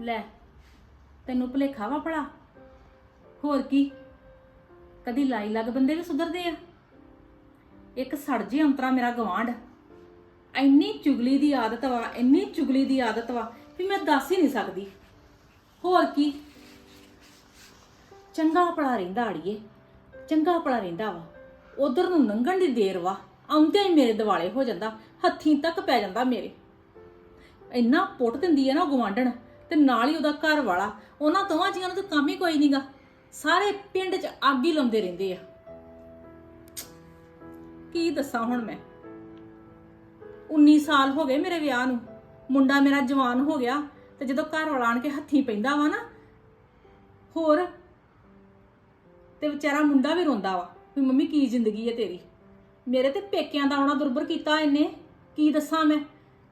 ਲੈ, ਤੈਨੂੰ ਭੁਲੇਖਾ ਵਾ ਭਲਾ? ਹੋਰ ਕੀ? ਕਦੀ ਲਾਈ ਲੱਗ ਬੰਦੇ ਵੀ ਸੁਧਰਦੇ ਆ? ਇੱਕ ਸੜ ਜੇ ਅੰਤਰਾ ਮੇਰਾ ਗਵਾਂਢ ਇੰਨੀ ਚੁਗਲੀ ਦੀ ਆਦਤ ਵਾ, ਇੰਨੀ ਚੁਗਲੀ ਦੀ ਆਦਤ ਵਾ ਵੀ ਮੈਂ ਦੱਸ ਹੀ ਨਹੀਂ ਸਕਦੀ। ਹੋਰ ਕੀ? ਚੰਗਾ ਭਲਾ ਰਹਿੰਦਾ ਅੜੀਏ, ਚੰਗਾ ਭਲਾ ਰਹਿੰਦਾ ਵਾ। ਉਧਰ ਨੂੰ ਲੰਘਣ ਦੀ ਦੇਰ ਵਾ, ਆਉਂਦਿਆਂ ਹੀ ਮੇਰੇ ਦਿਵਾਲੇ ਹੋ ਜਾਂਦਾ, ਹੱਥੀਂ ਤੱਕ ਪੈ ਜਾਂਦਾ ਮੇਰੇ। ਇੰਨਾ ਪੁੱਟ ਦਿੰਦੀ ਹੈ ਨਾ ਉਹ ਗਵਾਂਢਣ ਤੇ ਨਾਲ ਹੀ ਉਹਦਾ ਘਰ ਵਾਲਾ। ਉਹਨਾਂ ਦੋਵਾਂ ਜੀਆਂ ਨੂੰ ਤਾਂ ਕੰਮ ਹੀ ਕੋਈ ਨਹੀਂਗਾ ਸਾਰੇ ਪਿੰਡ 'ਚ ਅੱਗ ਹੀ ਲਾਉਂਦੇ ਰਹਿੰਦੇ ਆ। ਕੀ ਦੱਸਾਂ ਹੁਣ ਮੈਂ? 19 ਸਾਲ ਹੋ ਗਏ ਮੇਰੇ ਵਿਆਹ ਨੂੰ। ਮੁੰਡਾ ਮੇਰਾ ਜਵਾਨ ਹੋ ਗਿਆ ਤੇ ਜਦੋਂ ਘਰ ਵਾਲਾ ਆਣ ਕੇ ਹੱਥੀਂ ਪੈਂਦਾ ਵਾ ਨਾ, ਹੋਰ ਤੇ ਵਿਚਾਰਾ ਮੁੰਡਾ ਵੀ ਰੋਂਦਾ ਵਾ ਵੀ ਮੰਮੀ ਕੀ ਜ਼ਿੰਦਗੀ ਹੈ ਤੇਰੀ? ਮੇਰੇ ਤੇ ਪੇਕਿਆਂ ਦਾ ਆਉਣਾ ਦੁਰਬਰ ਕੀਤਾ ਇਹਨੇ। ਕੀ ਦੱਸਾਂ ਮੈਂ?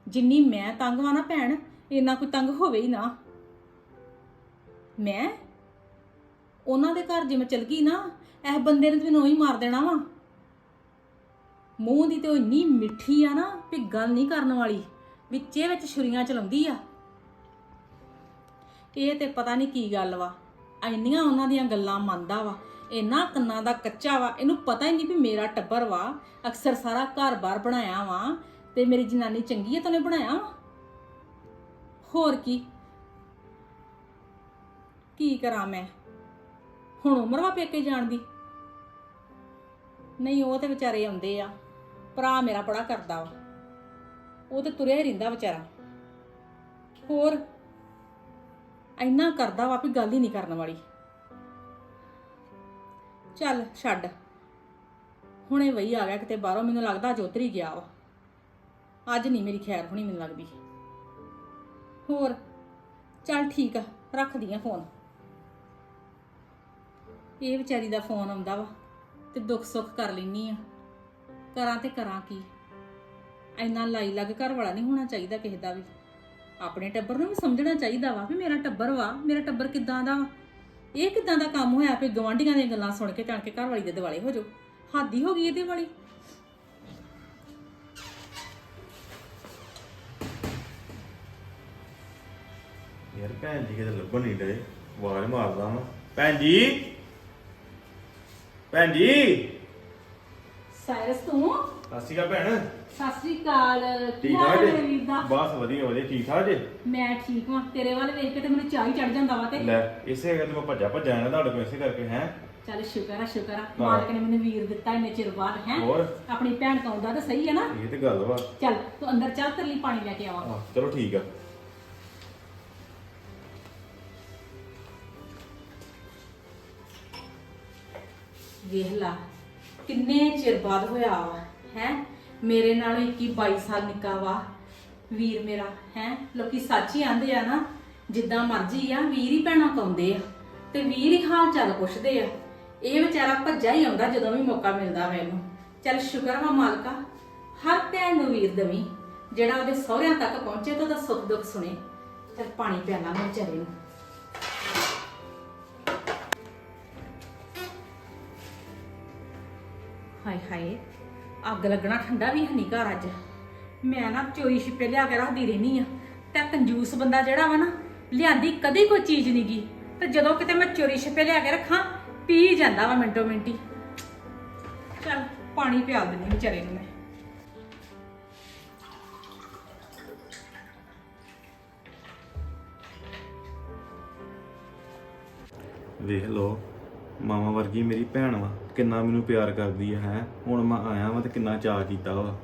ਜਿੰਨੀ ਮੈਂ ਤੰਗ ਵਾਂ ਨਾ ਭੈਣ ਇੰਨਾ ਕੋਈ ਤੰਗ ਹੋਵੇ ਹੀ ਨਾ। ਮੈਂ? ਉਹਨਾਂ ਦੇ ਘਰ ਜੇ ਮੈਂ ਚਲ ਗਈ ਨਾ, ਇਹ ਬੰਦੇ ਨੇ ਤੇ ਮੈਨੂੰ ਹੀ ਮਾਰ ਦੇਣਾ ਵਾ। ਮੂੰਹ ਦੀ ਤੇ ਉਹ ਇੰਨੀ ਮਿੱਠੀ ਆ ਨਾ ਵੀ ਗੱਲ ਨਹੀਂ ਕਰਨ ਵਾਲੀ, ਵਿੱਚੇ ਵਿੱਚ ਛੁਰੀਆਂ ਚਲਾਉਂਦੀ ਆ। ਇਹ ਤੇ ਪਤਾ ਨਹੀਂ ਕੀ ਗੱਲ ਵਾ। ਇੰਨੀਆਂ ਉਹਨਾਂ ਦੀਆਂ ਗੱਲਾਂ ਮੰਨਦਾ ਵਾ। ਇੰਨਾ ਕੰਨਾਂ ਦਾ ਕੱਚਾ ਵਾ। ਇਹਨੂੰ ਪਤਾ ਹੀ ਨਹੀਂ ਵੀ ਮੇਰਾ ਟੱਬਰ ਵਾ। ਅਕਸਰ ਸਾਰਾ ਘਰ-ਬਾਰ ਬਣਾਇਆ ਵਾ ਤੇ ਮੇਰੀ ਜਨਾਨੀ ਚੰਗੀ ਹੈ ਤਾਂ ਉਹਨੇ ਬਣਾਇਆ ਵਾ। ਹੋਰ ਕੀ? ਕੀ ਕਰਾਂ ਮੈਂ? ਹੁਣ ਉਮਰ ਵਾ ਪੇਕੇ ਜਾਣ ਦੀ? ਨਹੀਂ, ਉਹ ਤੇ ਵਿਚਾਰੇ ਆਉਂਦੇ ਆ। ਭਰਾ ਮੇਰਾ ਬੜਾ ਕਰਦਾ ਵਾ। ਉਹ ਤੇ ਤੁਰਿਆ ਹੀ ਰਹਿੰਦਾ ਵਿਚਾਰਾ। ਹੋਰ? ਇੰਨਾ ਕਰਦਾ ਵਾ ਵੀ ਗੱਲ ਹੀ ਨਹੀਂ ਕਰਨ ਵਾਲੀ। ਚੱਲ, ਛੱਡ। ਹੁਣੇ ਵਈ ਆ ਗਿਆ ਕਿਤੇ ਬਾਹਰੋਂ। ਮੈਨੂੰ ਲੱਗਦਾ ਅੱਜ ਉੱਧਰ ਹੀ ਗਿਆ ਵਾ। ਅੱਜ ਨਹੀਂ ਮੇਰੀ ਖੈਰ ਹੋਣੀ, ਮੈਨੂੰ ਲੱਗਦੀ। ਹੋਰ। ਚੱਲ ਠੀਕ ਆ, ਰੱਖਦੀ ਆ ਫੋਨ ਇਹ ਵਿਚਾਰੀ ਦਾ ਫੋਨ ਆਉਂਦਾ ਵਾ, ਤੇ ਦੁੱਖ ਸੁੱਖ ਕਰ ਲੈਨੀ ਆ। ਕਰਾਂ ਤੇ ਕਰਾਂ ਕੀ? ਇੰਨਾ ਲਾਈ ਲੱਗ ਘਰ ਵਾਲਾ ਨਹੀਂ ਹੋਣਾ ਚਾਹੀਦਾ ਕਿਸੇ ਦਾ ਵੀ। ਆਪਣੇ ਟੱਬਰ ਨੂੰ ਵੀ ਸਮਝਣਾ ਚਾਹੀਦਾ ਵਾ ਵੀ ਮੇਰਾ ਟੱਬਰ ਵਾ, ਮੇਰਾ ਟੱਬਰ ਕਿੱਦਾਂ ਦਾ ਵਾ? ਇਹ ਕਿੱਦਾਂ ਦਾ ਕੰਮ ਹੋਇਆ? ਵੀ ਗਵਾਂਢੀਆਂ ਦੀਆਂ ਗੱਲਾਂ ਸੁਣ ਕੇ, ਜਾਣ ਕੇ ਘਰ ਵਾਲੀ ਦੇ ਦਿਵਾਲੇ ਹੋ ਜਾਓ। ਹਾਦੀ ਹੋ ਗਈ ਇਹਦੇ ਵਾਲੀ। ਯਾਰ ਭੈਣ ਜੀ ਕਿਤੇ ਲੱਭਣ ਨਹੀਂ ਡਏ। ਆਵਾਜ਼ ਮਾਰਦਾ ਵਾਂ। ਭੈਣ ਜੀ! ਭੈਣ ਜੀ! ਸਾਇਰਸ ਤੂੰ? ਸਤਿ ਸ਼੍ਰੀ ਅਕਾਲ ਭੈਣ। ਸਤਿ ਸ੍ਰੀ ਅਕਾਲ। ਕੀ ਠੀਕ ਹਾਲ ਠਾਕ ਹੈ ਵੀਰ ਜੀ ਬਸ ਵਧੀਆ ਵਧੀਆ। ਠੀਕ ਠਾਕ ਜੀ? ਮੈਂ ਠੀਕ ਹਾਂ ਤੇਰੇ ਵੱਲ ਵੇਖ ਕੇ ਤੇ ਮੈਨੂੰ ਚਾਹ ਹੀ ਚੜ ਜਾਂਦਾ ਵਾ ਤੇ। ਲੈ ਇਸੇ ਕਰਕੇ ਮੈਂ ਭੱਜਾ ਭੱਜਾ ਆਇਆ ਤੁਹਾਡੇ ਕੋਲ ਇਸੇ ਕਰਕੇ ਹੈ? ਚੱਲ ਸ਼ੁਕਰ ਆ ਸ਼ੁਕਰ ਆ। ਮਾਲਕ ਨੇ ਮੈਨੂੰ ਵੀਰ ਦਿੱਤਾ ਇੰਨੇ ਚਿਰ ਬਾਅਦ ਹੈ? ਹੋਰ? ਆਪਣੀ ਭੈਣ ਕੌਂਦਾ ਤਾਂ ਸਹੀ ਹੈ ਨਾ। ਇਹ ਤੇ ਗੱਲ ਵਾ। ਚੱਲ ਤੂੰ ਅੰਦਰ ਚੱਲ ਤੇਰੇ ਲਈ ਪਾਣੀ ਲੈ ਕੇ ਆਵਾਂ। ਆਹ, ਚਲੋ ਠੀਕ ਆ। ਵੇਖ ਲਾ, ਕਿੰਨੇ ਚਿਰ ਬਾਅਦ ਹੋਇਆ ਵਾ, ਹੈ? ਮੇਰੇ ਨਾਲੋਂ 21 22 ਸਾਲ ਨਿੱਕਾ ਵਾ, ਵੀਰ ਮੇਰਾ, ਹੈ? ਲੋਕੀ ਸੱਚ ਹੀ ਆਂਦੇ ਆ ਨਾ, ਜਿੱਦਾਂ ਮਰਜ਼ੀ ਆ, ਵੀਰ ਹੀ ਭੈਣਾਂ ਕਾਉਂਦੇ ਆ, ਤੇ ਵੀਰ ਹੀ ਹਾਲ ਚਾਲ ਪੁੱਛਦੇ ਆ। ਇਹ ਵਿਚਾਰਾ ਭੱਜਾ ਹੀ ਆਉਂਦਾ ਜਦੋਂ ਵੀ ਮੌਕਾ ਮਿਲਦਾ ਮੈਨੂੰ ਚੱਲ ਸ਼ੁਕਰ ਵਾ ਮਾਲਕਾ, ਹਰ ਭੈਣ ਨੂੰ ਵੀਰ ਦਵੀ, ਜਿਹੜਾ ਉਹਦੇ ਸਹੁਰਿਆਂ ਤੱਕ ਪਹੁੰਚੇ ਤਾਂ ਉਹਦਾ ਸੁੱਖ ਦੁੱਖ ਸੁਣੇ। ਚੱਲ ਪਾਣੀ ਪਿਆਣਾ ਮੈਂ ਵਿਚਾਰੇ ਨੂੰ। ਹਾਏ ਹਾਏ, ਅੱਗ ਲੱਗਣਾ ਠੰਡਾ ਵੀ ਹਨੀ ਘਰ ਅੱਜ। ਮੈਂ ਨਾ ਚੋਰੀ ਛਿਪੇ ਲਿਆ ਕੇ ਰੱਖਦੀ ਰਹਿਨੀ ਆ। ਤੇ ਕੰਜੂਸ ਬੰਦਾ ਜਿਹੜਾ ਵਾ ਨਾ, ਲਿਆਂਦੀ ਕਦੀ ਕੋਈ ਚੀਜ਼ ਨਹੀਂ ਗੀ। ਤੇ ਜਦੋਂ ਕਿਤੇ ਮੈਂ ਚੋਰੀ ਛਿਪੇ ਲਿਆ ਕੇ ਰੱਖਾਂ, ਪੀ ਜਾਂਦਾ ਵਾ ਮਿੰਟੋ ਮਿੰਟੀ ਚੱਲ, ਪਾਣੀ ਪਿਆ ਦਿੰਨੀ ਵਿਚਾਰੇ ਨੂੰ ਮੈਂ। ਵੇਖ ਲੋ ਮਾਮਾ ਵਰਗੀ ਮੇਰੀ ਭੈਣ ਵਾ ਕਿੰਨਾ ਮੈਨੂੰ ਪਿਆਰ ਕਰਦੀ ਹੈ ਹੈ? ਹੁਣ ਮੈਂ ਆਇਆ ਵਾਂ ਤੇ ਕਿੰਨਾ ਚਾਅ ਕੀਤਾ ਵਾ।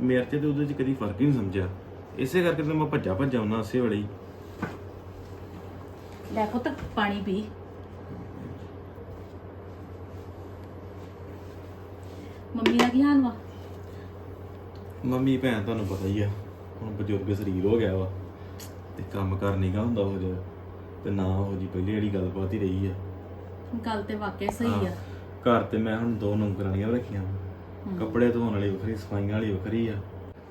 ਮੇਰੇ ਤੇ ਉਹਦੇ ਚ ਕਦੀ ਫ਼ਰਕ ਹੀ ਨਹੀਂ ਸਮਝਿਆ। ਇਸੇ ਕਰਕੇ ਤੇ ਮੈਂ ਭੱਜਾ ਭੱਜਾ ਉਹਨਾਂ ਉਸੇ ਵੇਲੇ ਹੀ। ਲੈ ਪੁੱਤ ਪਾਣੀ ਪੀ। ਮੰਮੀ ਦਾ ਕੀ ਹਾਲ ਵਾ? ਮੰਮੀ ਭੈਣ ਤੁਹਾਨੂੰ ਪਤਾ ਹੀ ਆ ਹੁਣ ਬਜ਼ੁਰਗ ਸਰੀਰ ਹੋ ਗਿਆ ਵਾ। ਤੇ ਕੰਮ ਕਰ ਨਹੀਂਗਾ ਹੁੰਦਾ ਉਹ ਜਿਹਾ ਤੇ ਨਾ ਉਹ ਜੀ ਪਹਿਲੀ ਜਿਹੜੀ ਗੱਲਬਾਤ ਹੀ ਰਹੀ ਆ। ਗੱਲ ਤੇ ਵਾਕਿਆ ਸਹੀ ਆ। ਹਾਂ। ਘਰ ਤੇ ਮੈਂ ਹੁਣ ਦੋ ਨੌਕਰਾਣੀਆਂ ਰੱਖੀਆਂ ਵਾ। ਕੱਪੜੇ ਧੋਣ ਵਾਲੀ ਵੱਖਰੀ ਸਫਾਈਆਂ ਵਾਲੀ ਵੱਖਰੀ ਆ।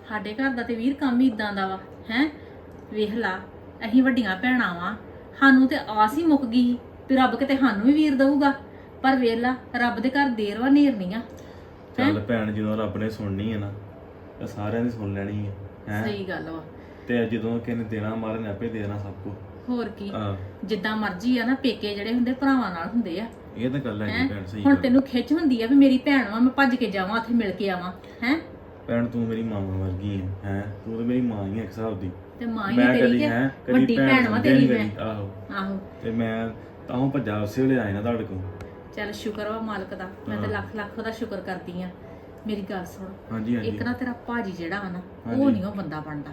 ਸਾਡੇ ਘਰ ਦਾ ਤੇ ਵੀਰ ਕੰਮ ਹੀ ਇਦਾਂ ਦਾ ਵਾ ਹੈ? ਵੇਖ ਲਾ ਅਸੀਂ ਵੱਡੀਆਂ ਭੈਣਾਂ ਵਾਂ। ਸਾਨੂੰ ਤੇ ਆਸ ਹੀ ਮੁੱਕ ਗਈ ਸੀ ਵੀ ਰੱਬ ਕਿਤੇ ਸਾਨੂੰ ਵੀ ਵੀਰ ਦਊਗਾ। ਪਰ ਵੇਖ ਲਾ ਰੱਬ ਦੇ ਘਰ ਦੇਰ ਵਾ ਨੇਰ ਨਹੀਂ ਆ। ਚੱਲ ਭੈਣ ਜਦੋਂ ਰੱਬ ਨੇ ਸੁਣਨੀ ਹੈ ਨਾ ਤਾਂ ਸਾਰਿਆਂ ਦੀ ਸੁਣ ਲੈਣੀ ਹੈ ਹੈ? ਸਹੀ ਗੱਲ ਵਾ। ਤੇ ਜਦੋਂ ਕਿਸੇ ਨੇ ਦੇਣਾ ਮਾਰੇ ਨੇ ਆਪੇ ਦੇਣਾ ਸਭ ਕੁਝ ਹੋਰ ਕੀ? ਜਿੱਦਾਂ ਮਰਜ਼ੀ ਆ ਨਾ ਪੇਕੇ ਜਿਹੜੇ ਹੁੰਦੇ ਭਰਾਵਾਂ ਨਾਲ ਹੁੰਦੇ ਆ। ਇਹ ਤਾਂ ਗੱਲ ਹੈ ਹੈਂ? ਜੀ ਭੈਣ ਸਹੀ ਹੁਣ ਗੱਲ। ਤੈਨੂੰ ਖਿੱਚ ਹੁੰਦੀ ਆ ਵੀ ਮੇਰੀ ਭੈਣ ਵਾ ਮੈਂ ਭੱਜ ਕੇ ਜਾਵਾਂ ਉੱਥੇ ਮਿਲ ਕੇ ਆਵਾਂ ਹੈ? ਭੈਣ ਤੂੰ ਮੇਰੀ ਮਾਂ ਵਰਗੀ ਹੈ ਹੈ? ਤੂੰ ਤਾਂ ਮੇਰੀ ਮਾਂ ਹੀ ਹੈ ਇੱਕ ਹਿਸਾਬ ਦੀ। ਤੇ ਮਾਂ ਹੀ ਮੈਂ ਤੇਰੀ ਕਦੀ ਕਿ ਹੈ? ਕਦੀ ਭੈਣ ਵਾ ਤੇਰੀ ਮੈਂ। ਆਹੋ। ਆਹੋ। ਤੇ ਮੈਂ ਤਾਂ ਉਹ ਭੱਜਾ ਉਸੇ ਵੇਲੇ ਆਇਆ ਨਾ ਤੁਹਾਡੇ ਕੋਲ। ਚੱਲ ਸ਼ੁਕਰ ਵਾ ਮਾਲਕ ਦਾ ਮੈਂ ਤੇ ਲੱਖ ਲੱਖ ਉਹਦਾ ਸ਼ੁਕਰ ਕਰਦੀ ਆ। ਮੇਰੀ ਗੱਲ ਸੁਣ। ਹਾਂਜੀ ਹਾਂਜੀ। ਇੱਕ ਨਾ ਤੇਰਾ ਭਾਜੀ ਜਿਹੜਾ ਵਾ ਨਾ ਉਹ ਹਾਂਜੀ। ਨਹੀਂ ਉਹ ਬੰਦਾ ਬਣਦਾ।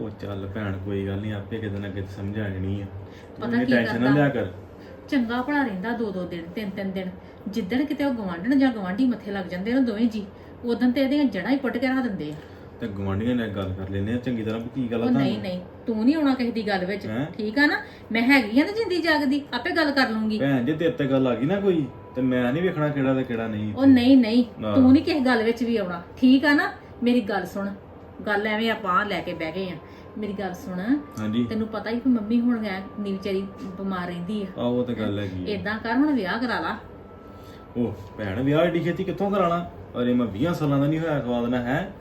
ਉਹ ਚੱਲ ਭੈਣ ਕੋਈ ਗੱਲ ਨਹੀਂ ਆਪੇ ਕਿਤੇ ਨਾ ਕਿਤੇ ਸਮਝ ਆ ਜਾਣੀ ਆ। ਪਤਾ ਕੀ ਟੈਨਸ਼ਨ ਨਾ ਕਰਦਾ? ਲਿਆ ਕਰ। ਚੰਗਾ ਭਲਾ ਰਹਿੰਦਾ ਦੋ ਦੋ ਦਿਨ ਤਿੰਨ ਤਿੰਨ ਦਿਨ। ਜਿੱਦਣ ਕਿਤੇ ਉਹ ਗਵਾਂਢਣ ਜਾਂ ਗਵਾਂਢੀ ਮੱਥੇ ਲੱਗ ਜਾਂਦੇ ਨੇ ਦੋਵੇਂ ਜੀ ਉਦੋਂ ਤੇ ਇਹਦੀਆਂ ਜੜਾਂ ਹੀ ਪੁੱਟ ਕੇ ਰੱਖ ਦਿੰਦੇ ਆ। ਤੇ ਗਵਾਂਢੀਆਂ ਨਾਲ ਗੱਲ ਕਰ ਲੈਨੇ ਆ ਚੰਗੀ ਤਰ੍ਹਾਂ ਵੀ ਕੀ ਗੱਲ ਆ ਉਹ ਨਹੀਂ ਨਹੀਂ ਤੂੰ ਨਹੀਂ ਆਉਣਾ ਕਿਸੇ ਦੀ ਗੱਲ ਵਿੱਚ ਹੈਂ? ਠੀਕ ਆ ਨਾ? ਮੈਂ ਹੈਗੀ ਆ ਨਾ ਜਿੰਦੀ ਜਾਗਦੀ ਆਪੇ ਗੱਲ ਕਰ ਲੂੰਗੀ। ਭੈਣ ਜੇ ਤੇਰੇ ਤੇ ਗੱਲ ਆ ਗਈ ਨਾ ਕੋਈ ਤੇ ਮੈਂ ਨਹੀਂ ਵੇਖਣਾ ਕਿਹੜਾ ਤੇ ਕਿਹੜਾ ਨਹੀਂ। ਉਹ ਨਹੀਂ ਨਹੀਂ ਨਾ। ਤੂੰ ਨਹੀਂ ਕਿਸੇ ਗੱਲ ਵਿੱਚ ਵੀ ਆਉਣਾ ਠੀਕ ਆ ਨਾ? ਮੇਰੀ ਗੱਲ ਸੁਣ ਗੱਲ ਐਵੇਂ ਆਪਾਂ ਲੈ ਕੇ ਬਹਿ ਗਏ ਆ। ਮੇਰੀ ਗੱਲ ਸੁਣ। ਹਾਂਜੀ। ਤੈਨੂੰ ਪਤਾ ਹੀ ਕਿ ਮੰਮੀ ਹੁਣ ਗਏ ਨੀ ਵਿਚਾਰੀ ਬਿਮਾਰ ਰਹਿੰਦੀ ਆ। ਆ ਉਹ ਤੇ ਗੱਲ ਹੈਗੀ। ਏਦਾਂ ਕਰ ਹੁਣ ਵਿਆਹ ਕਰਾ ਲਾ। ਉਹ ਭੈਣ ਵਿਆਹ ਏਡੀ ਛੇਤੀ ਕਿੱਥੋਂ ਕਰਾਣਾ? ਅਰੇ ਮੈਂ 20 ਸਾਲਾਂ ਦਾ ਨਹੀਂ ਹੋਇਆ ਖਵਾ ਦੇਣਾ ਹੈ?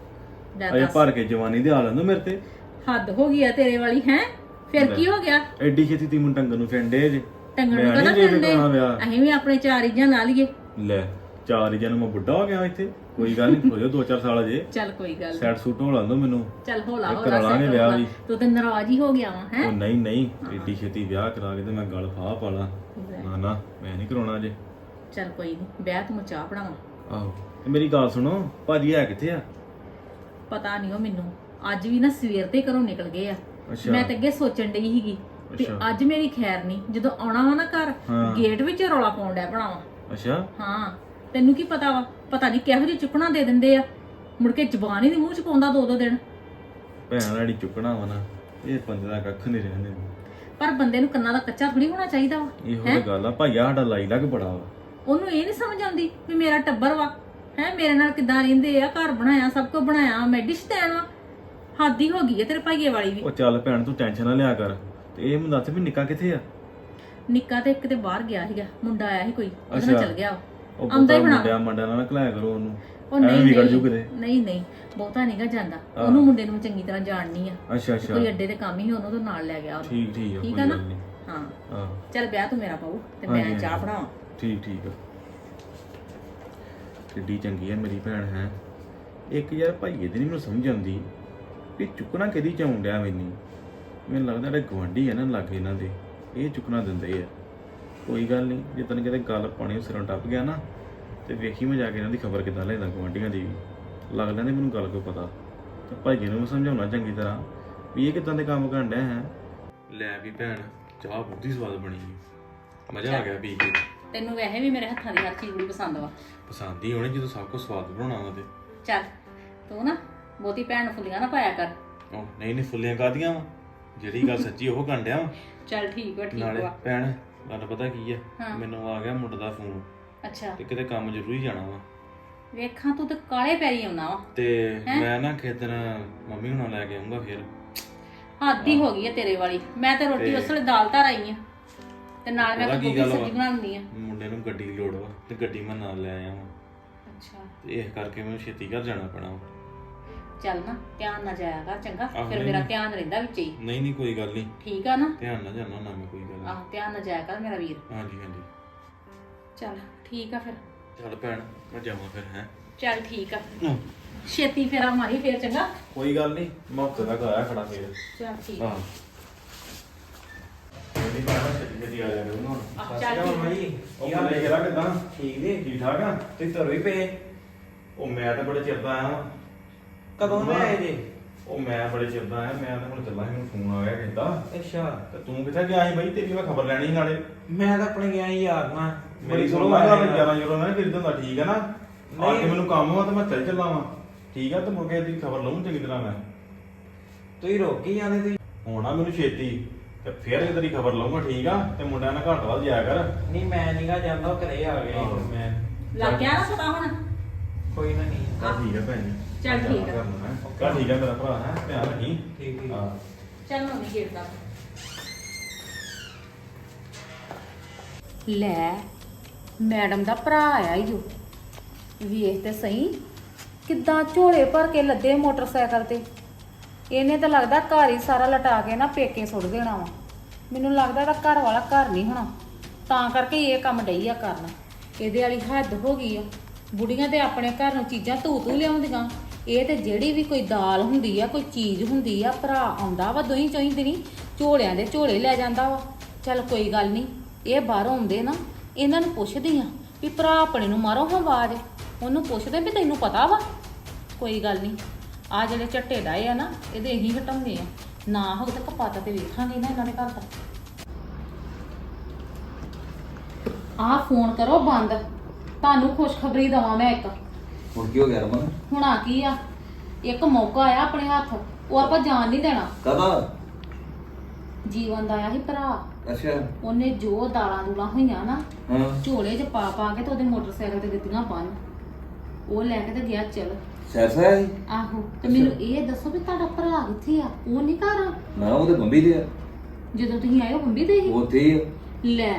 ਲੈ ਅਜੇ ਦੱਸ। ਭਰ ਕੇ ਜਵਾਨੀ ਦੇ ਆ ਲੈਂਦੋ ਮੇਰੇ ਤੇ। ਹੱਦ ਹੋ ਗਈ ਆ ਤੇਰੇ ਵਾਲੀ ਹੈ? ਫਿਰ ਕੀ ਹੋ ਗਿਆ? ਐਡੀ ਛੇਤੀ ਤੀ ਮੁੰਡੰਗ ਨੂੰ ਫੰਡੇ ਜੇ। ਟੰਗਣ ਮੈਂ ਨੂੰ ਨਹੀਂ ਕਦਾ ਜੇ ਫਿਰਦੇ ਕਰਾਉਣਾ ਵਿਆਹ। ਅਸੀਂ ਵੀ ਆਪਣੇ ਚਾਰ ਇਜਾਂ ਲਾ ਲਈਏ। ਲੈ ਚਾਰ ਜਨ ਮੈਂ ਬੁੱਢਾ ਹੋ ਗਿਆ ਇੱਥੇ। ਕੋਈ ਗੱਲ ਨਹੀਂ ਹੋ ਜਾ ਦੋ ਚਾਰ ਸਾਲ ਅਜੇ। ਚੱਲ ਕੋਈ ਗੱਲ ਨੀ। ਸੈਟ ਸੂਟ ਹੋ ਲੈਂਦੋ ਮੈਨੂੰ। ਚੱਲ ਹੋਲਾ ਇਹ ਹੋਲਾ ਕਰਾ ਲਾਂਗੇ set ਵਿਆਹ ਹੋਲਾ। ਵੀ। ਤੂੰ ਤੇ ਨਾਰਾਜ਼ ਹੀ ਹੋ ਗਿਆ ਵਾ ਹੈ? ਉਹ ਨਹੀਂ ਨਹੀਂ ਏਡੀ ਛੇਤੀ ਵਿਆਹ ਕਰਾ ਕੇ ਤੇ ਮੈਂ ਗਲ ਫਾਹ ਪਾਲਾ ਨਾ ਨਾ ਮੈਂ ਨਹੀਂ ਕਰਾਉਣਾ ਅਜੇ। ਚੱਲ ਕੋਈ ਨਹੀਂ ਵਿਆਹ ਤੂੰ ਚਾਹ ਬਣਾਵਾ ਆਹੋ। ਤੇ ਮੇਰੀ ਗੱਲ ਸੁਣੋ ਭਾਜੀ ਹੈ ਕਿੱਥੇ ਆ? ਪਤਾ ਨਹੀਂ ਉਹ ਮੈਨੂੰ। ਅੱਜ ਵੀ ਨਾ ਸਵੇਰ ਤੇ ਘਰੋਂ ਨਿਕਲ ਗਏ ਆ। ਅੱਛਾ। ਮੈਂ ਤਾਂ ਅੱਗੇ ਸੋਚਣ ਡਈ ਸੀਗੀ ਤੇ ਅੱਛਾ। ਅੱਜ ਮੇਰੀ ਖੈਰ ਨਹੀਂ ਜਦੋਂ ਆਉਣਾ ਵਾ ਨਾ ਘਰ ਹਾਂ। ਗੇਟ ਵਿੱਚ ਰੌਲਾ ਪਾਉਣ ਡਿਆ ਬਣਾਵਾ ਅੱਛਾ। ਹਾਂ। ਤੈਨੂੰ ਕੀ ਪਤਾ ਵਾ? ਪਤਾ ਨਹੀਂ ਕਿਹੋ ਜਿਹੀ ਚੁੱਕਣਾ ਦੇ ਦਿੰਦੇ ਆ। ਮੁੜ ਕੇ ਜ਼ਬਾਨ ਹੀ ਨੀ ਮੂੰਹ ਚ ਪਾਉਂਦਾ ਦੋ ਦੋ ਦਿਨ। ਭੈਣ ਜਿਹੜੀ ਚੁੱਕਣਾ ਵਾ ਨਾ ਇਹ ਬੰਦੇ ਦਾ ਕੱਖ ਨਹੀਂ ਰਹਿੰਦੇ ਪਰ ਬੰਦੇ ਨੂੰ ਕੰਨਾਂ ਦਾ ਕੱਚਾ ਥੋੜੀ ਹੋਣਾ ਚਾਹੀਦਾ ਵਾ ਇਹੋ ਤਾਂ ਗੱਲ ਆ ਭਾਈਆ ਸਾਡਾ ਲਾਈ ਲੱਗ ਬੜਾ ਵਾ। ਉਹਨੂੰ ਇਹ ਨਹੀਂ ਸਮਝ ਆਉਂਦੀ ਵੀ ਮੇਰਾ ਟੱਬਰ ਵਾ ਹੈ? ਮੇਰੇ ਨਾਲ ਕਿੱਦਾਂ ਰਹਿੰਦੇ ਆ ਘਰ ਬਣਾਇਆ ਸਭ ਕੁਝ ਬਣਾਇਆ ਮੈਂ ਡਿਸ਼ ਦੇਣ ਵਾ। ਹੱਦ ਹੀ ਹੋ ਗਈ ਹੈ ਤੇਰੇ ਭਾਈਏ ਵਾਲੀ ਵੀ। ਉਹ ਚੱਲ ਭੈਣ ਤੂੰ ਟੈਨਸ਼ਨ ਨਾ ਲਿਆ ਕਰ। ਤੇ ਇਹ ਮੈਨੂੰ ਦੱਸ ਵੀ ਨਿੱਕਾ ਕਿੱਥੇ ਆ? ਨਿੱਕਾ ਤੇ ਇੱਕ ਤੇ ਬਾਹਰ ਗਿਆ ਸੀਗਾ ਮੁੰਡਾ ਆਇਆ ਸੀ ਕੋਈ ਉਹਦੇ ਨਾਲ ਅੱਛਾ। ਚੱਲ ਗਿਆ ਉਹ। ਉਹ ਆਉਂਦਾ ਹੀ ਬਹੁਤਾ ਹੋਣਾ। ਮੁੰਡਿਆਂ ਮੰਡਿਆਂ ਨਾਲ ਨਾ ਘਲਾਇਆ ਕਰੋ ਉਹਨੂੰ। ਉਹ ਐਵੇਂ ਨਹੀਂ ਵਿਗੜ ਨਹੀਂ ਜੂ ਕਿਤੇ। ਨਹੀਂ ਨਹੀਂ ਬਹੁਤਾ ਨਹੀਂਗਾ ਜਾਂਦਾ। ਉਹਨੂੰ ਮੁੰਡੇ ਨੂੰ ਚੰਗੀ ਤਰ੍ਹਾਂ ਜਾਣਨੀ ਆ। ਅੱਛਾ ਅੱਛਾ। ਕੋਈ ਅੱਡੇ ਤੇ ਕੰਮ ਹੀ ਉਹਨੂੰ ਤੋਂ ਨਾਲ ਲੈ ਗਿਆ ਉਹਨੂੰ। ਠੀਕ ਠੀਕ ਆ ਠੀਕ ਕੋਈ ਆ ਨਾ? ਗੱਲ ਨਹੀਂ ਹਾਂ। ਹਾਂ। ਚੱਲ ਵਿਆਹ ਤੂੰ ਮੇਰਾ ਪਾਉ ਤੇ ਹਾਂਜੀ, ਮੈਂ ਹਾਂਜੀ। ਚਾਹ ਬਣਾਵਾਂ। ਠੀਕ ਠੀਕ ਆ। ਕਿੱਡੀ ਚੰਗੀ ਹੈ ਮੇਰੀ ਭੈਣ ਹੈ। ਇੱਕ ਯਾਰ ਭਾਈਏ ਦੀ ਨਹੀਂ ਮੈਨੂੰ ਸਮਝ ਆਉਂਦੀ ਵੀ ਚੁੱਕਣਾ ਕਿਹਦੀ ਚਾਉਣ ਡਿਆ ਮੈਨੀ। ਮੈਨੂੰ ਲੱਗਦਾ ਜਿਹੜੇ ਗਵਾਂਢੀ ਆ ਨਾ ਲੱਗੇ ਇਹਨਾਂ ਦੇ। ਇਹ ਚੁੱਕਣਾ ਦਿੰਦੇ ਆ। ਕੋਈ ਗੱਲ ਨਹੀਂ ਜੇ ਤੈਨੂੰ ਕਿਤੇ ਗੱਲ ਪਾਣੀ ਸਿਰੋਂ ਟੱਪ ਗਿਆ ਨਾ ਤੇ ਵੇਖੀ ਮੈਂ ਜਾ ਕੇ ਇਹਨਾਂ ਦੀ ਖਬਰ ਕਿੱਦਾਂ ਲੈਂਦਾ ਗਵਾਂਢੀਆਂ ਦੀ। ਵੀ ਲੱਗ ਲੈਂਦੇ ਮੈਨੂੰ ਗੱਲ ਕੋਈ ਪਤਾ। ਤੇ ਭਾਈਏ ਨੂੰ ਮੈਂ ਸਮਝਾਉਣਾ ਚੰਗੀ ਤਰ੍ਹਾਂ ਵੀ ਇਹ ਕਿਦਾਂ ਦੇ ਕੰਮ ਕਰਨ ਡਿਆ ਹੈ। ਲੈ ਵੀ ਭੈਣ ਚਾਹ ਬਹੁਤ ਹੀ ਸਵਾਦ ਬਣੀ ਮਜ਼ਾ ਆ ਗਿਆ ਪੀ ਕੇ। ਤੈਨੂੰ ਵੈਸੇ ਵੀ ਮੇਰੇ ਹੱਥਾਂ ਦੀ ਹਰ ਚੀਜ਼ ਬੜੀ ਪਸੰਦ ਵਾ। ਪਸੰਦ ਹੀ ਹੋਣੀ ਜਦੋਂ ਸਭ ਕੁਝ ਸਵਾਦ ਬਣਾਉਣਾ ਵਾ ਤੇ। ਚੱਲ ਤੂੰ ਨਾ ਬਹੁਤੀ ਭੈਣ ਨੂੰ ਫੁੱਲੀਆਂ ਨਾ ਪਾਇਆ ਕਰ। ਉਹ ਨਹੀਂ ਨਹੀਂ ਫੁੱਲੀਆਂ ਕਾਦੀਆਂ ਵਾ? ਜਿਹੜੀ ਗੱਲ ਸੱਚੀ ਉਹ ਕੰਡਿਆ ਵਾ। ਚੱਲ ਠੀਕ ਵਾ ਠੀਕ ਨਾਲੇ ਵਾ। ਭੈਣ ਗੱਲ ਪਤਾ ਕੀ ਆ? ਹਾਂ। ਮੈਨੂੰ ਆ ਗਿਆ ਮੁੰਡੇ ਦਾ ਫੋਨ। ਅੱਛਾ। ਤੇ ਕਿਤੇ ਕੰਮ ਜ਼ਰੂਰੀ ਜਾਣਾ ਵਾ। ਵੇਖਾਂ ਤੂੰ ਤੇ ਕਾਲੇ ਪੈਰੀ ਆਉਣਾ ਵਾ। ਤੇ ਮੈਂ ਨਾ ਖੇਤਰ ਮੰਮੀ ਹੁਣਾਂ ਲੈ ਕੇ ਆਉਂਗਾ ਫਿਰ। ਹੱਦ ਹੀ ਹੋ ਗਈ ਹੈ ਤੇਰੇ ਵਾਲੀ। ਮੈਂ ਤੇ ਰੋਟੀ ਉਸ ਵੇਲੇ ਦਾਲ ਧਰ ਆਈ ਆ। ਤੇ ਨਾਲ ਮੈਂ ਗੱਲ ਸਬਜ਼ੀ ਵਾ? ਬਣਾਉਣੀ ਆ। ਮੁੰਡੇ ਨੂੰ ਗੱਡੀ ਦੀ ਲੋੜ ਵਾ ਤੇ ਗੱਡੀ ਮੈਂ ਨਾਲ ਲੈ ਆਇਆ ਵਾ ਅੱਛਾ। ਤੇ ਇਸ ਕਰਕੇ ਮੈਨੂੰ ਛੇਤੀ ਘਰ ਜਾਣਾ ਪੈਣਾ ਵਾ। ਚੱਲ ਨਾ ਧਿਆਨ ਨਾਲ ਜਾਇਆ ਕਰ ਚੰਗਾ ਆਹੋ, ਫਿਰ ਨਹੀਂ, ਮੇਰਾ ਨਹੀਂ। ਧਿਆਨ ਰਹਿੰਦਾ ਵਿੱਚ ਹੀ। ਨਹੀਂ ਨਹੀਂ ਕੋਈ ਗੱਲ ਨਹੀਂ। ਠੀਕ ਆ ਨਾ? ਧਿਆਨ ਨਾਲ ਜਾਣਾ ਨਾ ਮੈਂ ਕੋਈ ਗੱਲ ਆਹ ਧਿਆਨ ਨਾਲ ਜਾਇਆ ਕਰ ਮੇਰਾ ਵੀਰ। ਹਾਂਜੀ ਹਾਂਜੀ। ਚੱਲ ਠੀਕ ਆ ਫਿਰ। ਚੱਲ ਭੈਣ ਮੈਂ ਜਾਵਾਂ ਫਿਰ ਹੈ। ਚੱਲ ਠੀਕ ਆ। ਛੇਤੀ ਫੇਰਾ ਮਾਰੀ ਫੇਰ ਚੰਗਾ। ਕੋਈ ਗੱਲ ਨਹੀਂ ਮੈਂ ਹਫ਼ਤੇ ਤੱਕ ਆਇਆ ਖੜਾ ਫਿਰ। ਚੱਲ ਠੀਕ ਹਾਂ। ਮੇਰੀ ਬਾਹਰ ਛੇਤੀ ਛੇਤੀ ਆ ਜਾ ਕਰੂੰਗਾ ਹੁਣ ਆ, ਚੱਲ ਠੀਕ ਆ। ਉਹ ਮਲੇ ਕਿਹੜਾ ਕਿਦਾਂ? ਠੀਕ ਜੀ ਠੀਕ ਠਾਕ ਆ? ਤੁਸੀਂ ਤੁਰ ਵੀ ਪਏ? ਉਹ ਮੈਂ ਤਾਂ ਬੜੇ ਚਿਰ ਦਾ ਆਇਆ ਵਾਂ। ਕਦੋਂ ਦੇ ਆਏ ਜੀ? ਉਹ ਮੈਂ ਬੜੇ ਚਿਰ ਦਾ ਆਇਆ ਮੈਂ ਤਾਂ ਹੁਣ ਚੱਲਾ ਸੀ ਮੈਨੂੰ ਫੋਨ ਆ ਗਿਆ ਕਿਸੇ ਦਾ ਅੱਛਾ। ਤੇ ਤੂੰ ਕਿੱਥੇ ਗਿਆ ਸੀ ਬਾਈ? ਤੇਰੀ ਮੈਂ ਖਬਰ ਲੈਣੀ ਸੀ ਨਾਲੇ। ਮੈਂ ਤਾਂ ਆਪਣੇ ਗਿਆ ਸੀ ਯਾਰ ਨਾ ਮੇਰੀ ਸੁਣੋ ਮੈਂ ਆਇਆ 11 ਯੂਰੋ ਨਾਲ ਫਿਰ ਦਿੰਦਾ ਠੀਕ ਹੈ ਨਾ? ਆ ਨਹੀਂ। ਕੇ ਮੈਨੂੰ ਕੰਮ ਆ ਤਾਂ ਮੈਂ ਚੱਲ ਚੱਲਾਂ ਵਾਂ। ਠੀਕ ਆ ਤੇ ਮੁੜ ਕੇ ਦੀ ਖਬਰ ਲਵਾਂ ਚੰਗੀ ਤਰ੍ਹਾਂ ਮੈਂ। ਤੁਸੀਂ ਰੋਕ ਹੀ ਜਾਂਦੇ ਤੁਸੀਂ? ਹੋਣਾ ਮੈਨੂੰ ਛੇਤੀ। ਤੇ ਫਿਰ ਇਹ ਤੇਰੀ ਖਬਰ ਲਵਾਂਗਾ ਠੀਕ ਆ? ਤੇ ਮੁੰਡਿਆਂ ਨਾਲ ਘਾਟ ਵੱਲ ਜਾਇਆ ਕਰ। ਨਹੀਂ ਮੈਂ ਨਹੀਂਗਾ ਜਾਂਦਾ ਉਹ ਘਰੇ ਆ ਗਏ ਆਹੋ। ਮੈਂ। ਲੱਗ ਗਿਆ ਨਾ ਪਤਾ ਹੁਣ? ਕੋਈ ਨਾ ਨਹੀਂ। ਚੱਲ ਠੀਕ ਆ ਭੈਣ ਜੀ। ਚੱਲ ਠੀਕ ਆ। ਚੱਲ ਠੀਕ ਆ ਮੇਰਾ ਭਰਾ ਹੈ? ਧਿਆਨ ਰੱਖੀ। ਠੀਕ ਠੀਕ ਹਾਂ। ਚੱਲ ਮੰਮੀ ਗੇਟ ਦਾ ਲੈ ਮੈਡਮ ਦਾ ਭਰਾ ਆਇਆ ਈ ਓ ਵੇਖ ਤੇ ਸਹੀ ਕਿੱਦਾਂ ਝੋਲੇ ਭਰ ਕੇ ਲੱਦੇ ਮੋਟਰਸਾਈਕਲ ਤੇ। ਇਹਨੇ ਤਾਂ ਲੱਗਦਾ ਘਰ ਹੀ ਸਾਰਾ ਲਟਾ ਕੇ ਨਾ ਪੇਕੇ ਸੁੱਟ ਦੇਣਾ ਵਾ। ਮੈਨੂੰ ਲੱਗਦਾ ਇਹਦਾ ਘਰ ਵਾਲਾ ਘਰ ਨਹੀਂ ਹੋਣਾ। ਤਾਂ ਕਰਕੇ ਇਹ ਕੰਮ ਡਈ ਆ ਕਰਨ। ਇਹਦੇ ਵਾਲੀ ਹੱਦ ਹੋ ਗਈ ਆ। ਬੁੜੀਆਂ ਤੇ ਆਪਣੇ ਘਰ ਨੂੰ ਚੀਜ਼ਾਂ ਧੂ ਧੂ ਲਿਆਉਂਦੀਆਂ। ਇਹ ਤੇ ਜਿਹੜੀ ਵੀ ਕੋਈ ਦਾਲ ਹੁੰਦੀ ਆ, ਕੋਈ ਚੀਜ਼ ਹੁੰਦੀ ਆ, ਭਰਾ ਆਉਂਦਾ ਵਾ ਦੋਈ ਚੋਈ ਦਿਨੀ, ਝੋਲਿਆਂ ਦੇ ਝੋਲੇ ਲੈ ਜਾਂਦਾ ਵਾ। ਚੱਲ ਕੋਈ ਗੱਲ ਨਹੀਂ ਇਹ ਬਾਹਰੋਂ ਆਉਂਦੇ ਨਾ, ਇਹਨਾਂ ਨੂੰ ਪੁੱਛਦੀ ਆ ਵੀ ਭਰਾ ਆਪਣੇ ਨੂੰ ਮਾਰੋ ਹਾਂ ਆਵਾਜ਼ ਉਹਨੂੰ ਪੁੱਛਦੇ ਵੀ ਤੈਨੂੰ ਪਤਾ ਵਾ? ਕੋਈ ਗੱਲ ਨਹੀਂ ਆ ਜਿਹੜੇ ਝੱਟੇ ਡਾਏ ਆ ਨਾ, ਇਹਦੇ ਇਹੀ ਹਟਾਉਂਦੇ ਆ। ਨਾ ਹੋਵੇ ਤਾਂ ਕਪਾਤਾ ਤੇ ਵੇਖਾਂਗੇ ਨਾ ਇਹਨਾਂ ਦੇ ਘਰ ਦਾ। ਆ ਫੋਨ ਕਰੋ ਬੰਦ, ਤੁਹਾਨੂੰ ਖੁਸ਼ਖਬਰੀ ਦਵਾਂ ਮੈਂ ਇੱਕ। ਹੁਣ ਕੀ ਹੋ ਗਿਆ ਰਮਨ? ਹੁਣ ਆ ਕੀ ਆ? ਇੱਕ ਮੌਕਾ ਆਇਆ ਆਪਣੇ ਹੱਥ ਉਹ ਆਪਾਂ ਜਾਣ ਨਹੀਂ ਦੇਣਾ। ਕਦਾ? ਜੀਵਨ ਦਾ ਆਇਆ ਸੀ ਭਰਾ। ਅੱਛਾ। ਉਹਨੇ ਜੋ ਦਾਲਾਂ ਦੂਲਾਂ ਹੋਈਆਂ ਨਾ ਹਾਂ। ਝੋਲੇ 'ਚ ਪਾ ਪਾ ਕੇ ਤੇ ਉਹਦੇ ਮੋਟਰਸਾਈਕਲ ਤੇ ਦਿੱਤੀਆਂ ਬੰਨ। ਉਹ ਲੈ ਕੇ ਤੇ ਗਿਆ ਚੱਲ। ਸੈਸਾ ਹੈ ਆਹੋ ਤੇ ਮੈਨੂੰ ਇਹ ਦੱਸੋ ਵੀ ਤੁਹਾਡਾ ਭਰਾ ਕਿੱਥੇ ਆ? ਉਹ ਨਹੀਂ ਘਰ ਆ? ਨਾ ਉਹਦੇ ਬੰਬੀ ਦੇ ਆ। ਜਦੋਂ ਤੁਸੀਂ ਆਏ ਹੋ ਬੰਬੀ ਦੇ ਹੀ? ਉਹ ਹੀ ਆ। ਲੈ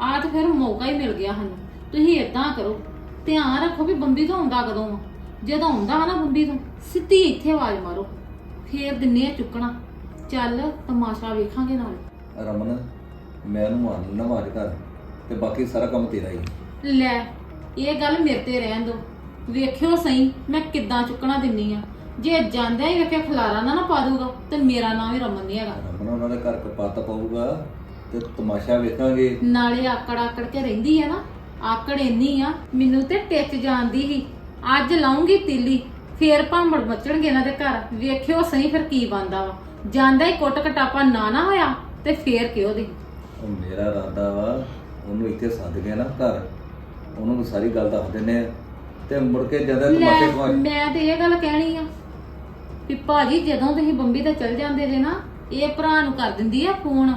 ਆ ਤਾਂ ਫਿਰ ਮੌਕਾ ਹੀ ਮਿਲ ਗਿਆ ਸਾਨੂੰ। ਤੁਸੀਂ ਇਦਾਂ ਕਰੋ ਧਿਆਨ ਰੱਖੋ ਵੀ ਬੰਬੀ ਤੋਂ ਆਉਂਦਾ ਕਦੋਂ ਆ ਜਦੋਂ ਆਉਂਦਾ ਵਾ ਨਾ ਬੰਬੀ ਤੋਂ ਸਿੱਧੀ ਇੱਥੇ ਆਵਾਜ਼ ਮਾਰੋ। ਫੇਰ ਦਿਨੇ ਚੁੱਕਣਾ। ਚੱਲ ਤਮਾਸ਼ਾ ਵੇਖਾਂਗੇ ਨਾਲ। ਰਮਨ ਮੈਂ ਉਹਨੂੰ ਮਾਰ ਲੈਣਾ ਆਵਾਜ਼ ਕਰ ਤੇ ਬਾਕੀ ਸਾਰਾ ਕੰਮ ਤੇਰਾ ਹੀ। ਲੈ ਇਹ ਗੱਲ ਮੇਰੇ ਤੇ ਰਹਿਣ ਦੋ। ਵੇਖਿਓ ਸਹੀ ਮੈਂ ਕਿੱਦਾਂ ਚੁੱਕਣਾ ਦਿੰਨੀ ਆ। ਜੇ ਜਾਂਦਿਆਂ ਹੀ ਵੇਖਿਆ ਖਲਾਰਾ ਨਾ ਨਾ ਪਾ ਦੂਗਾ ਤੇ ਮੇਰਾ ਨਾਮ ਹੀ ਰਮਨ ਨਹੀਂ ਹੈਗਾ। ਰਮਨ ਉਹਨਾਂ ਦੇ ਘਰ ਕਪਾਤ ਪਾਊਗਾ ਤੇ ਤਮਾਸ਼ਾ ਵੇਖਾਂਗੇ। ਨਾਲੇ ਆਕੜ ਆਕੜ ਕੇ ਰਹਿੰਦੀ ਆ ਨਾ। ਆਕੜ ਇੰਨੀ ਆ ਮੈਨੂੰ ਤੇ ਟਿੱਚ ਜਾਂਦੀ ਸੀ। ਅੱਜ ਲਾਉਂਗੀ ਤੀਲੀ ਫੇਰ ਭਾਂਬੜ ਮਚਣਗੇ ਇਹਨਾਂ ਦੇ ਘਰ। ਵੇਖਿਓ ਸਹੀ ਫਿਰ ਕੀ ਬੰਦਾ ਵਾ। ਜਾਂਦਾ ਹੀ ਕੁੱਟ ਕਟਾਪਾ ਨਾ ਨਾ ਹੋਇਆ ਤੇ ਫੇਰ ਕਿਉਂ ਦੀ। ਉਹ ਮੇਰਾ ਇਰਾਦਾ ਵਾ ਉਹਨੂੰ ਇੱਥੇ ਸੱਦ ਕੇ ਨਾ ਘਰ। ਉਹਨਾਂ ਸਾਰੀ ਗੱਲ ਦੱਸ ਦਿੰਨੇ ਆ। ਤੇ ਮੁੜ ਕੇ ਜਦੋਂ ਲੈ ਪਾ ਮੈਂ ਤੇ ਇਹ ਗੱਲ ਕਹਿਣੀ ਆ ਵੀ ਭਾਜੀ ਜਦੋਂ ਤੁਸੀਂ ਬੰਬੀ ਤੇ ਚਲ ਜਾਂਦੇ ਜੇ ਨਾ ਇਹ ਭਰਾ ਨੂੰ ਕਰ ਦਿੰਦੀ ਆ ਫੋਨ।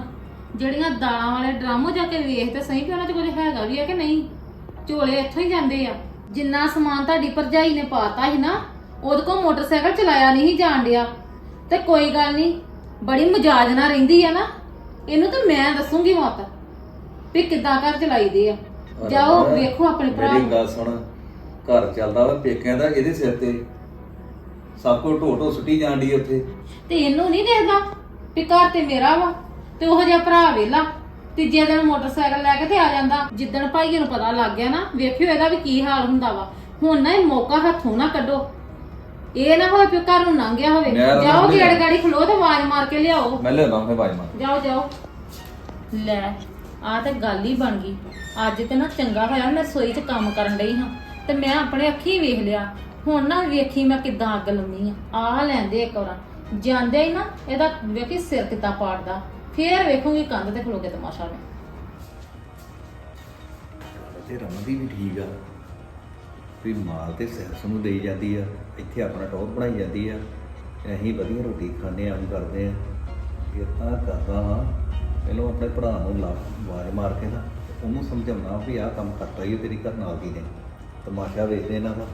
ਜਿਹੜੀਆਂ ਦਾਲਾਂ ਵਾਲੇ ਡਰਾਮੋ ਜਾ ਕੇ ਵੇਖ ਤੇ ਸਹੀ ਉਹਨਾਂ 'ਚ ਕੁਝ ਹੈਗਾ ਵੀ ਆ ਕਿ ਨਹੀਂ? ਝੋਲੇ ਇੱਥੋਂ ਹੀ ਜਾਂਦੇ ਆ। ਜਿੰਨਾ ਸਮਾਨ ਤੁਹਾਡੀ ਭਰਜਾਈ ਨੇ ਪਾਤਾ ਸੀ ਨਾ ਉਹਦੇ ਕੋਲ ਮੋਟਰਸਾਈਕਲ ਚਲਾਇਆ ਨਹੀਂ ਸੀ ਜਾਣ ਡਿਆ। ਤੇ ਕੋਈ ਗੱਲ ਨਹੀਂ ਬੜੀ ਮਜਾਜ ਨਾਲ ਰਹਿੰਦੀ ਆ ਨਾ। ਇਹਨੂੰ ਤਾਂ ਮੈਂ ਦੱਸੂਗੀ ਮਤ ਵੀ ਕਿੱਦਾਂ ਘਰ ਚਲਾਈਦੇ ਆ। ਜਾਓ ਵੇਖੋ ਆਪਣੇ ਭਰਾ ਮੇਰੀ ਨੂੰ। ਗੱਲ ਸੁਣ ਘਰ ਚੱਲਦਾ ਵਾ ਪੇਕਿਆਂ ਦਾ ਇਹਦੇ ਸਿਰ ਤੇ? ਸਭ ਕੋ ਢੋ ਢੋ ਸੁੱਟੀ ਜਾਂਦੀ ਉੱਥੇ। ਤੇ ਇਹਨੂੰ ਨਹੀਂ ਦੇਖਦਾ ਵੀ ਘਰ ਤੇ ਮੇਰਾ ਵਾ। ਤੇ ਉਹ ਜਿਹਾ ਭਰਾ ਵੇਲਾ ਤੀਜੇ ਦਿਨ ਮੋਟਰਸਾਈਕਲ ਲੈ ਕੇ ਤੇ ਆ ਜਾਂਦਾ। ਜਿੱਦਣ ਭਾਈਏ ਨੂੰ ਪਤਾ ਲੱਗ ਗਿਆ ਨਾ ਵੇਖਿਓ ਇਹਦਾ ਵੀ ਕੀ ਹਾਲ ਹੁੰਦਾ ਵਾ। ਹੁਣ ਨਾ ਇਹ ਮੌਕਾ ਹੱਥੋਂ ਨਾ ਕੱਢੋ। ਇਹ ਨਾ ਹੋਵੇ ਵੀ ਘਰ ਨੂੰ ਲੰਘਿਆ ਹੋਵੇ। ਮੈਂ ਤਾਂ ਜਾਓ ਸਮਝ ਗੇੜ ਗਿਆ। ਗਾੜੀ ਖਲੋ ਤੇ ਆਵਾਜ਼ ਮਾਰ ਕੇ ਲਿਆਓ। ਮੈਂ ਲਿਆਉਂਦਾ ਫੇ ਬਾਈ ਮਾਰ। ਜਾਓ ਜਾਓ। ਲੈ ਆ ਤੇ ਗੱਲ ਹੀ ਬਣ ਗਈ। ਅੱਜ ਤੇ ਨਾ ਚੰਗਾ ਹੋਇਆ ਮੈਂ ਰਸੋਈ 'ਚ ਕੰਮ ਕਰਨ ਡਈ ਹਾਂ। ਤੇ ਮੈਂ ਆਪਣੇ ਅੱਖੀ ਵੇਖ ਲਿਆ। ਹੁਣ ਨਾ ਵੇਖੀ ਮੈਂ ਕਿੱਦਾਂ ਅੱਗ ਲਾਉਣੀ ਆ। ਆਹ ਲੈਂਦੇ ਇੱਕ ਵਾਰ। ਜਾਂਦੇ ਹੀ ਨਾ ਇਹਦਾ ਵੇਖੀ ਸਿਰ ਕਿੱਦਾਂ ਪਾੜਦਾ। ਫੇਰ ਵੇਖੂਗੀ ਕੰਧ ਤੇ ਖਲੋ ਕੇ ਤਮਾਸ਼ਾ ਮੈਂ। ਤੇ ਰਮਨ ਦੀ ਵੀ ਠੀਕ ਆ। ਵੀ ਮਾਲ ਤੇ ਸੈਰਸ ਨੂੰ ਦੇਈ ਜਾਂਦੀ ਆ, ਇੱਥੇ ਆਪਣਾ ਟੌਰ ਬਣਾਈ ਜਾਂਦੀ ਆ। ਤੇ ਅਸੀਂ ਵਧੀਆ ਰੋਟੀ ਖਾਂਦੇ ਆ ਕਰਦੇ ਆ। ਇਹ ਤਾਂ ਕਰਦਾ ਵਾਂ, ਪਹਿਲਾਂ ਆਪਣੇ ਭਰਾ ਨੂੰ ਲਾ ਆਵਾਜ਼ ਮਾਰ ਕੇ ਨਾ, ਉਹਨੂੰ ਸਮਝਾਉਣਾ ਵੀ ਆਹ ਕੰਮ ਕਰਤਾ ਹੀ ਤੇਰੀ ਘਰ ਨਾਲ ਦੀ ਨੇ। ਤਮਾਸ਼ਾ ਵੇਖਦੇ ਇਹਨਾਂ ਦਾ।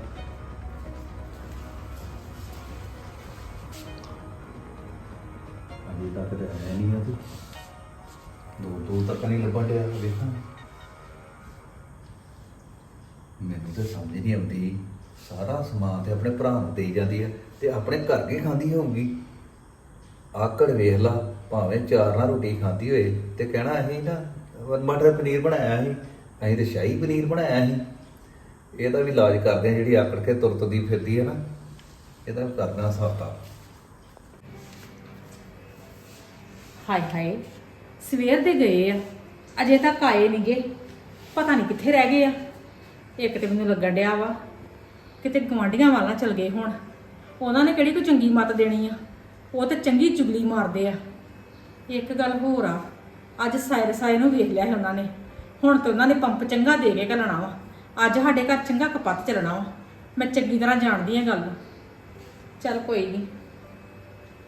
ਤੱਕ ਤਾਂ ਆਇਆ ਨਹੀਂ ਆ ਤੂੰ ਦੋ ਦੋ ਤੱਕ ਨਹੀਂ ਲੱਭਣ ਡਿਆ, ਵੇਖਾਂ। ਮੈਨੂੰ ਤਾਂ ਸਮਝ ਨਹੀਂ ਆਉਂਦੀ। ਸਾਰਾ ਸਮਾਨ ਤੇ ਆਪਣੇ ਭਰਾ ਨੂੰ ਦੇਈ ਜਾਂਦੀ ਹੈ ਤੇ ਆਪਣੇ ਘਰ ਕੀ ਖਾਂਦੀ ਹੋਊਗੀ? ਆਕੜ ਵੇਖ ਲਾ, ਭਾਵੇਂ ਚਾਰ ਨਾਲ ਰੋਟੀ ਖਾਂਦੀ ਹੋਏ ਤੇ ਕਹਿਣਾ ਅਸੀਂ ਨਾ ਮਟਰ ਪਨੀਰ ਬਣਾਇਆ ਸੀ, ਅਸੀਂ ਤੇ ਸ਼ਾਹੀ ਪਨੀਰ ਬਣਾਇਆ ਸੀ। ਇਹਦਾ ਵੀ ਇਲਾਜ ਕਰਦੇ ਆ ਜਿਹੜੀ ਆਕੜ ਕੇ ਤੁਰ ਤੁਰਦੀ ਫਿਰਦੀ ਹੈ ਨਾ ਇਹਦਾ ਵੀ ਕਰਨਾ ਸਾਫਤਾ ਹਾਏ ਹਾਏ, ਸਵੇਰ ਦੇ ਗਏ ਆ। ਅਜੇ ਤੱਕ ਆਏ ਨਹੀਂਗੇ ਪਤਾ ਨਹੀਂ ਕਿੱਥੇ ਰਹਿ ਗਏ ਆ। ਇੱਕ ਤੇ ਮੈਨੂੰ ਲੱਗਣ ਡਿਆ ਵਾ, ਕਿਤੇ ਗਵਾਂਢੀਆਂ ਵਾਲਾ ਚਲ ਗਏ ਹੁਣ। ਉਹਨਾਂ ਨੇ ਕਿਹੜੀ ਕੋਈ ਚੰਗੀ ਮੱਤ ਦੇਣੀ ਆ? ਉਹ ਤੇ ਚੰਗੀ ਚੁਗਲੀ ਮਾਰਦੇ ਆ। ਇੱਕ ਗੱਲ ਹੋਰ ਆ, ਅੱਜ ਸਾਇਰ ਸਾਇਰ ਨੂੰ ਵੇਖ ਲਿਆ ਹੈ ਉਹਨਾਂ ਨੇ। ਹੁਣ ਤਾਂ ਉਹਨਾਂ ਨੇ ਪੰਪ ਚੰਗਾ ਦੇ ਕੇ ਘੱਲਣਾ ਵਾ। ਅੱਜ ਸਾਡੇ ਘਰ ਚੰਗਾ ਕਪੱਤ ਚੱਲਣਾ ਵਾ। ਮੈਂ ਚੰਗੀ ਤਰ੍ਹਾਂ ਜਾਣਦੀ ਆ ਗੱਲ। ਚੱਲ ਕੋਈ ਨਹੀਂ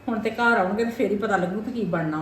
ਹੁਣ ਤੇ ਘਰ ਆਉਣਗੇ ਤੇ ਫੇਰ ਹੀ ਪਤਾ ਲੱਗੂ ਕਿ ਕੀ ਬਣਨਾ।